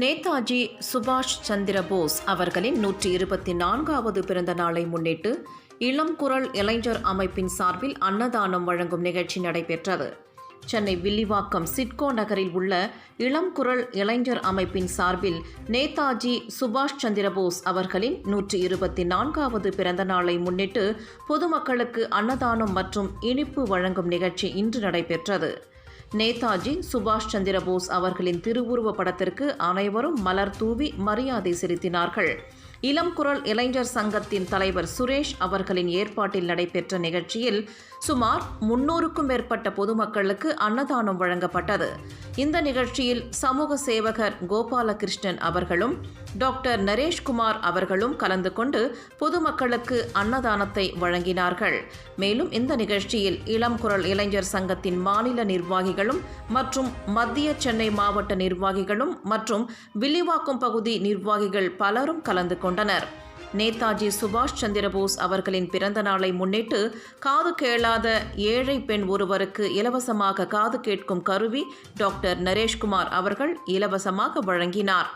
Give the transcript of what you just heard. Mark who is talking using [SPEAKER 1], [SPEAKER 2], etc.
[SPEAKER 1] நேதாஜி சுபாஷ் சந்திர போஸ் அவர்களின் நூற்றி இருபத்தி நான்காவது பிறந்த நாளை முன்னிட்டு இளம் குரல் இளைஞர் அமைப்பின் சார்பில் அன்னதானம் வழங்கும் நிகழ்ச்சி நடைபெற்றது. சென்னை வில்லிவாக்கம் சிட்கோ நகரில் உள்ள இளம் குரல் இளைஞர் அமைப்பின் சார்பில் நேதாஜி சுபாஷ் சந்திர போஸ் அவர்களின் நூற்றி இருபத்தி நான்காவது பிறந்த நாளை முன்னிட்டு பொதுமக்களுக்கு அன்னதானம் மற்றும் இனிப்பு வழங்கும் நிகழ்ச்சி இன்று நடைபெற்றது. நேதாஜி சுபாஷ் சந்திர போஸ் அவர்களின் திருவுருவ படத்திற்கு அனைவரும் மலர் தூவி மரியாதை செலுத்தினார்கள். இளம் குரல் இளைஞர் சங்கத்தின் தலைவர் சுரேஷ் அவர்களின் ஏற்பாட்டில் நடைபெற்ற நிகழ்ச்சியில் சுமார் முன்னூறுக்கும் மேற்பட்ட பொதுமக்களுக்கு அன்னதானம் வழங்கப்பட்டது. இந்த நிகழ்ச்சியில் சமூக சேவகர் கோபாலகிருஷ்ணன் அவர்களும் டாக்டர் நரேஷ்குமார் அவர்களும் கலந்து கொண்டு பொதுமக்களுக்கு அன்னதானத்தை வழங்கினார்கள். மேலும் இந்த நிகழ்ச்சியில் இளம் குரல் இளைஞர் சங்கத்தின் மாநில நிர்வாகிகளும் மற்றும் மத்திய சென்னை மாவட்ட நிர்வாகிகளும் மற்றும் வில்லிவாக்கம் பகுதி நிர்வாகிகள் பலரும் கலந்து கொண்டனர். நேதாஜி சுபாஷ் சந்திரபோஸ் அவர்களின் பிறந்த நாளை முன்னிட்டு காது கேளாத ஏழை பெண் ஒருவருக்கு இலவசமாக காது கேட்கும் கருவி டாக்டர் நரேஷ்குமார் அவர்கள் இலவசமாக வழங்கினார்.